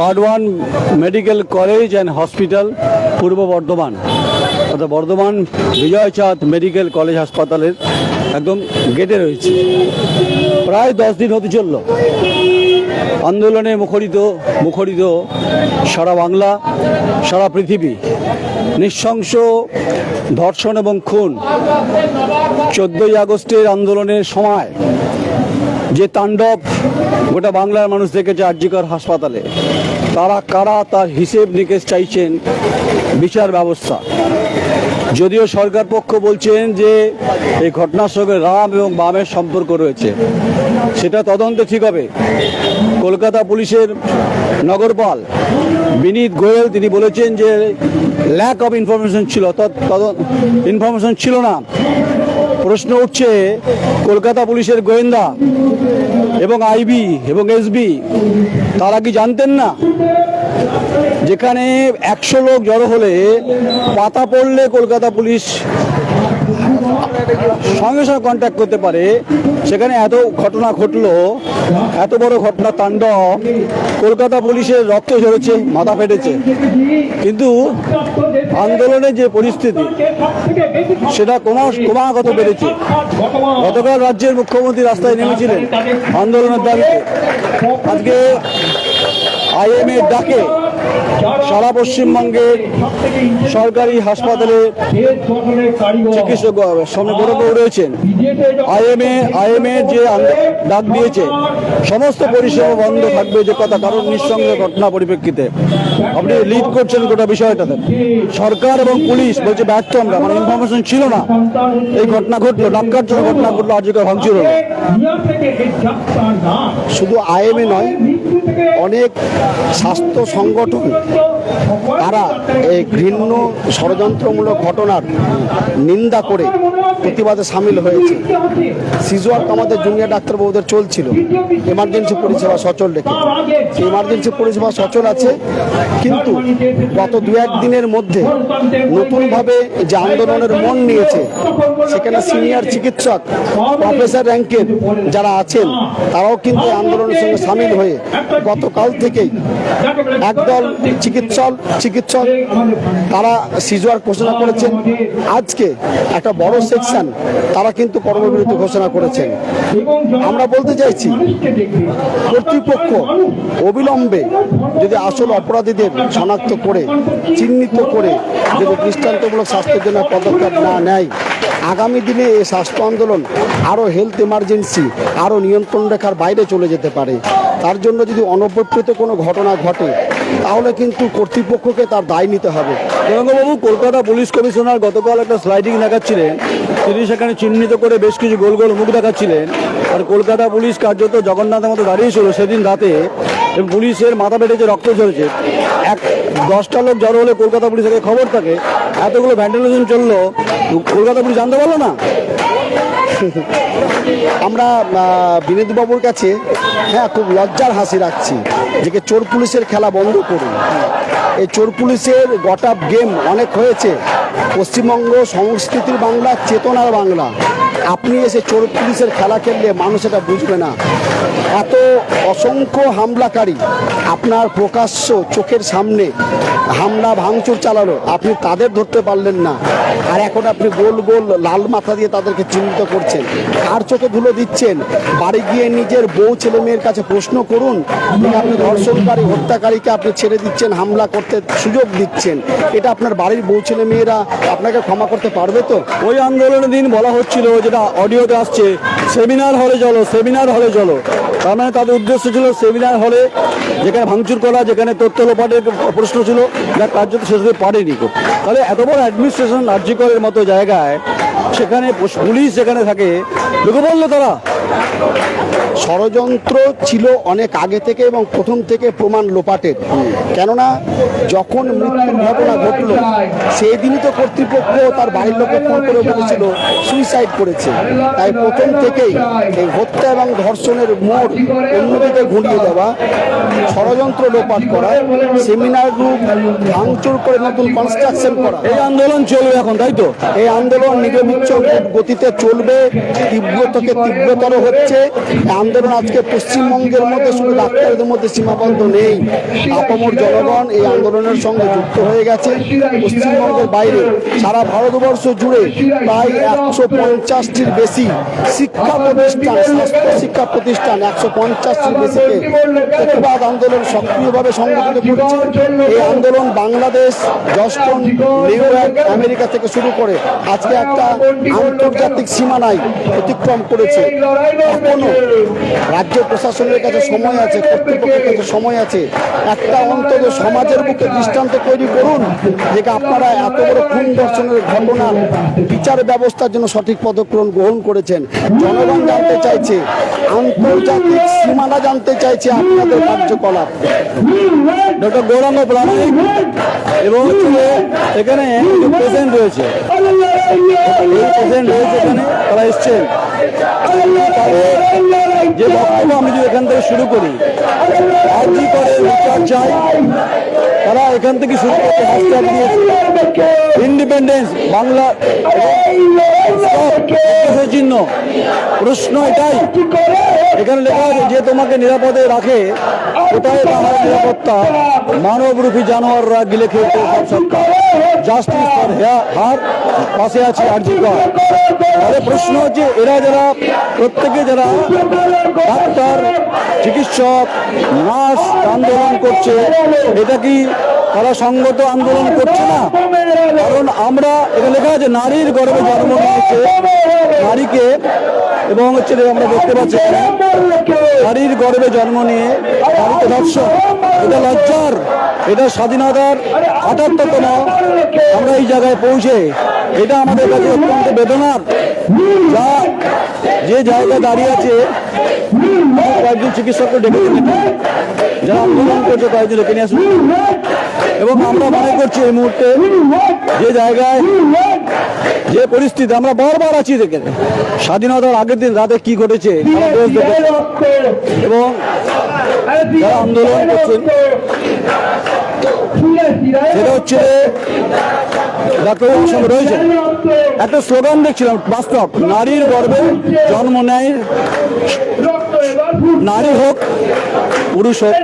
Burdwan medical college and hospital, Purba Bardhaman. অর্থাৎ Bardhaman Bijoy Chand medical college হাসপাতালের একদম গেটে রয়েছে। প্রায় দশ দিন হতে চলল। আন্দোলনে মুখরিত মুখরিত সারা বাংলা, সারা পৃথিবী। নৃশংস ধর্ষণ এবং খুন। চোদ্দোই আগস্টের আন্দোলনের সময় যে তাণ্ডব গোটা বাংলার মানুষ দেখেছে আর্যিকর হাসপাতালে, তারা কারা তার হিসেব নিকেশ চাইছেন বিচার ব্যবস্থা? যদিও সরকার পক্ষ বলছেন যে এই ঘটনার সঙ্গে রাম এবং বামের সম্পর্ক রয়েছে, সেটা তদন্ত ঠিক হবে। কলকাতা পুলিশের নগরপাল বিনীত গোয়েল, তিনি বলেছেন যে ল্যাক অফ ইনফরমেশন ছিল ইনফরমেশন ছিল না। প্রশ্ন উঠছে, কলকাতা পুলিশের গোয়েন্দা এবং আইবি এবং এসবি, তারা কি জানতেন না? যেখানে একশো লোক জড়ো হলে পাতা পড়লে কলকাতা পুলিশ সঙ্গে সঙ্গে কন্ট্যাক্ট করতে পারে। সেখানে এত ঘটনা ঘটলো, এত বড় ঘটনা তাণ্ডব, কলকাতা পুলিশের রক্ত ঝরেছে, মাথা ফেটেছে। কিন্তু আন্দোলনের যে পরিস্থিতি, সেটা ক্রমাগত বেড়েছে। গতকাল রাজ্যের মুখ্যমন্ত্রী রাস্তায় নেমেছিলেন আন্দোলনের দাবিতে। আজকে আইএমএ ডাকে সারা পশ্চিমবঙ্গের সরকারি হাসপাতালে চিকিৎসক সামনে বড় বড় রয়েছেন। আইএমএ আইএমএ যে ডাক দিয়েছে, সমস্ত পরিষেবা বন্ধ থাকবে যে কথা, কারণ নিঃসঙ্গ ঘটনা পরিপ্রেক্ষিতে। আপনি লিড করছেন গোটা বিষয়টাতে। সরকার এবং পুলিশ বলছে ব্যর্থ আমরা মানে ইনফরমেশন ছিল না। এই ঘটনা ঘটলো জন্য ঘটনা ঘটলো, আজকে ভাঙচুর হলো। শুধু আইএমএ নয় অনেক স্বাস্থ্য সংগঠন তারা এই ঘৃণ্য ষড়যন্ত্রমূলক ঘটনার নিন্দা করে প্রতিবাদে সামিল হয়েছে। শিশু ওয়ার্ক আমাদের জুনিয়র ডাক্তারবাবুদের চলছিল। এমার্জেন্সি পরিষেবা সচল রেখে। সেই এমার্জেন্সি পরিষেবা সচল আছে, কিন্তু গত দু এক দিনের মধ্যে নতুনভাবে যে আন্দোলনের মন নিয়েছে, সেখানে সিনিয়র চিকিৎসক প্রফেসর র্যাঙ্কের যারা আছেন, তারাও কিন্তু আন্দোলনের সঙ্গে সামিল হয়ে গতকাল থেকেই একদল চিকিৎসক চিকিৎসক তারা সিজুয়ার ঘোষণা করেছেন, আজকে একটা বড় সেকশন তারা কিন্তু কর্মবিরতি ঘোষণা করেছেন। আমরা বলতে চাইছি, কর্তৃপক্ষ অবিলম্বে যদি আসল অপরাধীদের শনাক্ত করে, চিহ্নিত করে যদি দৃষ্টান্তমূলক স্বাস্থ্যের জন্য পদক্ষেপ না নেয়, আগামী দিনে এই স্বাস্থ্য আন্দোলন আরও হেলথ এমার্জেন্সি আরও নিয়ন্ত্রণ রেখার বাইরে চলে যেতে পারে। তার জন্য যদি অনবপ্রিত কোনো ঘটনা ঘটে, তাহলে কিন্তু কর্তৃপক্ষকে তার দায় নিতে হবে। দেবেন্দ্রবাবু কলকাতা পুলিশ কমিশনার গতকাল একটা স্লাইডিং দেখাচ্ছিলেন। তিনি সেখানে চিহ্নিত করে বেশ কিছু গোল গোল মুখ দেখাচ্ছিলেন। আর কলকাতা পুলিশ কার্যত জগন্নাথের মতো দাঁড়িয়েছিল সেদিন রাতে। পুলিশের মাথা বেটেছে রক্ত ঝরেছে, এক দশটা লোক জড়ো হলে কলকাতা পুলিশের খবর থাকে। এতগুলো ভ্যান্ডালিজম চলল, কলকাতা পুলিশ জানতে পারল না? আমরা বিনীতবাবুর কাছে হ্যাঁ খুব লজ্জার হাসি রাখছি যে চোর পুলিশের খেলা বন্ধ করুন। এই চোর পুলিশের গট আপ গেম অনেক হয়েছে। পশ্চিমবঙ্গ সংস্কৃতির বাংলা, চেতনার বাংলা। আপনি এসে চোর পুলিশের খেলা খেললে মানুষ এটা বুঝবে না। এত অসংখ্য হামলাকারী আপনার প্রকাশ্য চোখের সামনে হামলা ভাঙচুর চালালো, আপনি তাদের ধরতে পারলেন না। আর এখন আপনি গোল গোল লাল মাথা দিয়ে তাদেরকে চিহ্নিত করছেন। কার চোখে ধুলো দিচ্ছেন? বাড়ি গিয়ে নিজের বউ ছেলে মেয়ের কাছে প্রশ্ন করুন আপনি ধর্ষণকারী, হত্যাকারীকে আপনি ছেড়ে দিচ্ছেন, হামলা করতে সুযোগ দিচ্ছেন। এটা আপনার বাড়ির বউ ছেলে মেয়েরা আপনাকে ক্ষমা করতে পারবে তো? ওই আন্দোলনের দিন বলা হচ্ছিল, যেটা অডিওতে আসছে, সেমিনার হলে চলো, সেমিনার হলে চলো। তার মানে তাদের উদ্দেশ্য ছিল সেমিনার হলে যেখানে ভাঙচুর করা, যেখানে তথ্য লোপাটের প্রশ্ন ছিল যা সে হতে পারেনি। তাহলে এত বড় অ্যাডমিনিস্ট্রেশন রাজ্যিকরের মতো জায়গায়, সেখানে পুলিশ যেখানে থাকে ঢুকে বলল তারা ষড়যন্ত্র ছিল অনেক আগে থেকে এবং প্রথম থেকে প্রমাণ লোপাটের কেননা যখন মৃত্যুর ঘটনা ঘটলো সেই দিনই তো কর্তৃপক্ষ তার বাড়ির লোকে ফোন করে বলেছিল সুইসাইড করেছে। তাই প্রথম থেকেই এই হত্যা এবং ধর্ষণের মোড় অন্যদিকে ঘুরিয়ে দেওয়া ষড়যন্ত্র লোপাট করা সেমিনার রুম ভাঙচুর করে নতুন কনস্ট্রাকশন করা। এই আন্দোলন চলবে এখন তাই তো? এই আন্দোলন নিরবিচ্ছ গতিতে চলবে তীব্র থেকে তীব্রতর বড় হচ্ছে। আন্দোলন আজকে পশ্চিমবঙ্গের মধ্যে, শুধু ডাক্তারদের মধ্যে সীমাবদ্ধ নেই। আপামর জনগণ এই আন্দোলনের সঙ্গে যুক্ত হয়ে গেছে। পশ্চিমবঙ্গের বাইরে সারা ভারতবর্ষ জুড়ে প্রায় একশো পঞ্চাশটির বেশি শিক্ষা প্রতিষ্ঠান, স্বাস্থ্য শিক্ষা প্রতিষ্ঠান একশো পঞ্চাশটির বেশিকে প্রতিবাদ আন্দোলন সক্রিয়ভাবে সংগঠিত করছে। এই আন্দোলন বাংলাদেশ জস্টন নিউ আমেরিকা থেকে শুরু করে আজকে একটা আন্তর্জাতিক সীমানায় অতিক্রম করেছে। এখনও রাজ্য প্রশাসনের কাছে সময় আছে কর্তৃপক্ষের কাছে সময় আছে। একটা অন্তত সমাজের বুকে দৃষ্টান্ত তৈরি করুন যে আপনারা এত বড় খুন দর্শনের ঘটনার বিচার ব্যবস্থার জন্য সঠিক পদক্ষেপ গ্রহণ করেছেন। জনগণ জানতে চাইছে আন্তর্জাতিক সীমানা জানতে চাইছে আপনাদের কার্যকলাপ। ডক্টর গৌরাঙ্গ প্রামাণিক এবং এখানে পেশেন্ট রয়েছে। এখানে, তারা এসছেন। যে বক্তব্য আমি যদি এখান থেকে শুরু করি, আরজি করে বিচার চাই, তারা এখান থেকে শুরু করতে হ্যাশট্যাগ ইন্ডিপেন্ডেন্স বাংলা চিহ্ন প্রশ্ন এটাই। এখানে লেখা আছে যে তোমাকে নিরাপদে রাখে, কোথায় তাহার নিরাপত্তা, মানবরূপী জানোয়াররা গিলে খেলতে জাস্টিস ফর হার পাশে আছে আরজি কর। তাহলে প্রশ্ন হচ্ছে, এরা যারা, প্রত্যেকে যারা ডাক্তার, চিকিৎসক, নার্স আন্দোলন করছে, এটা কি তারা সঙ্গত আন্দোলন করছে না। কারণ আমরা এখানে লেখা আছে, নারীর গর্ভে জন্ম নিয়েছে। নারীকে এবং হচ্ছে আমরা দেখতে পাচ্ছি নারীর গর্ভে জন্ম নিয়ে নারীকে ধর্ষণ এটা লজ্জার, এটা স্বাধীনতার আটাত্তরতম আমরা এই জায়গায় পৌঁছে, এটা আমাদের কাছে অত্যন্ত বেদনার। যা যে জায়গায় দাঁড়িয়ে আছে, কয়েকজন চিকিৎসককে ডেকে নিয়ে যারা আন্দোলন করছে কয়েকজন ডেকে নিয়ে আসুন। এবং আমরা মনে করছি এই মুহূর্তে যে জায়গায় যে পরিস্থিতি আমরা বারবার আছি দেখে স্বাধীনতার আগের দিন রাতে কি ঘটেছে এবং যারা আন্দোলন করছেন সেটা হচ্ছে ডাক্তারবাবুর সঙ্গে রয়েছে একটা স্লোগান দেখছিলাম বাস্তব নারীর গর্ভে জন্ম নেয় নারী হোক পুরুষ হোক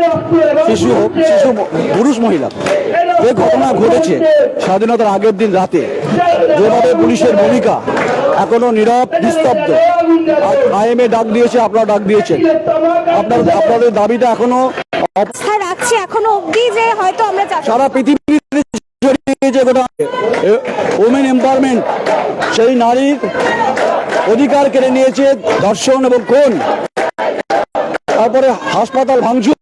শিশু হোক শিশু পুরুষ মহিলা। যে ঘটনা ঘটেছে স্বাধীনতার আগের দিন রাতে যেভাবে পুলিশের ভূমিকা এখনও নীরব নিস্তব্ধ আইএমএ ডাক দিয়েছে আপনারা ডাক দিয়েছেন। আপনার আপনাদের দাবিটা এখনও রাখছি এখনও অবধি যে হয়তো আমরা সারা পৃথিবীতে ওমেন এম্পাওয়ারমেন্ট সেই নারীর অধিকার কেড়ে নিয়েছে ধর্ষণ এবং কোন তারপরে হাসপাতাল ভাঙচুর